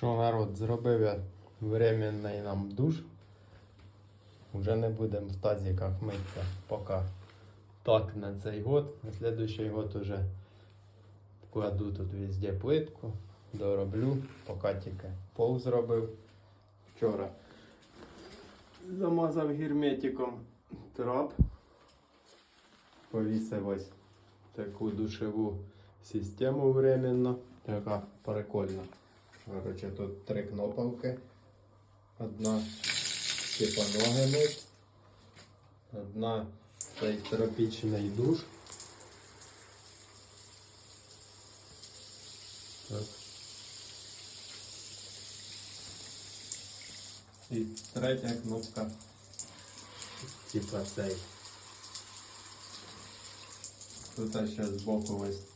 Що народ, зробив я временний нам душ. Уже не будемо в тазиках митися поки так на цей год. На следующий год уже вкладу тут везде плитку, дороблю, поки тільки пол зробив. Вчора замазав герметиком трап. Повісив ось таку душеву систему временно. Така прикольна. Короче, тут три кнопки. Одна типа ноги мить. Одна цей тропічний душ. Так. І третя кнопка. Типа цей. Тут ще збоку ось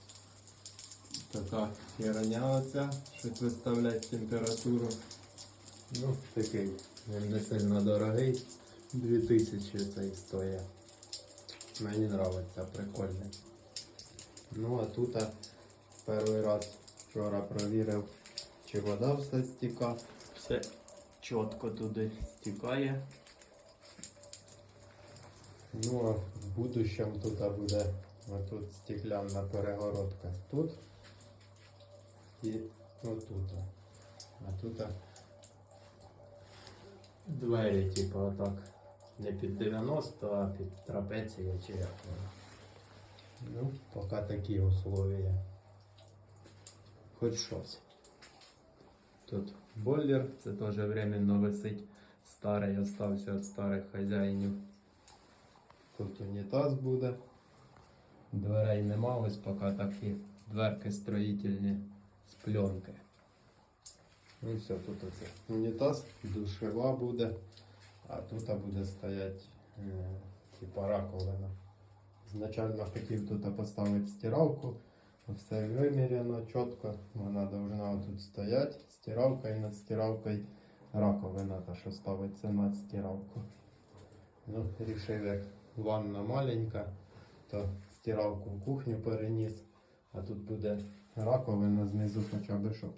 така херня оця, щоб виставляти температуру. Ну, такий, він не сильно дорогий. 2000 цей стоїть. Мені подобається, прикольний. Ну а тут а, перший раз вчора провірив, чи вода все стіка. Все чітко туди стікає. Ну а в будущем тут буде отут стеклянна перегородка. Тут і отут. А тут двері, типу, отак. Не під 90, а під трапеція чи як. Ну, поки такі условия. Хоч щось. Тут бойлер, це теж временно висить. Старий остався від старих хазяїнів. Тут унітаз буде. Дверей нема, ось поки такі дверки строїтельні пленки. Ну і все, тут оце унітаз, душева буде, а тут буде стояти е, типа раковина. Изначально хотів тут поставити стиралку, все виміряно чітко, вона должна тут стояти, стиралка і над стиралкою раковина, та що ставиться над стиралку. Ну, рішив, як ванна маленька, то стиралку в кухню переніс, а тут буде раковина знизу хоча б щоб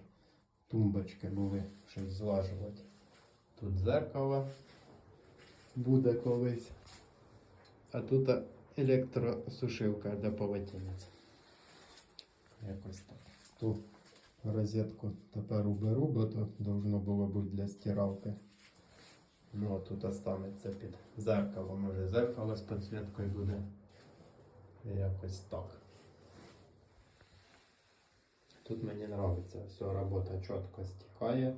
тумбочки були, щось злажувати. Тут зеркало буде колись. А тут електросушилка для полотенець. Якось так. Ту розетку тепер уберу, бо то должно було бути для стиралки. Ну а тут останеться під зеркало. Може зеркало з підсвіткою буде. Якось так. Тут мені подобається, все, робота чітко стікає.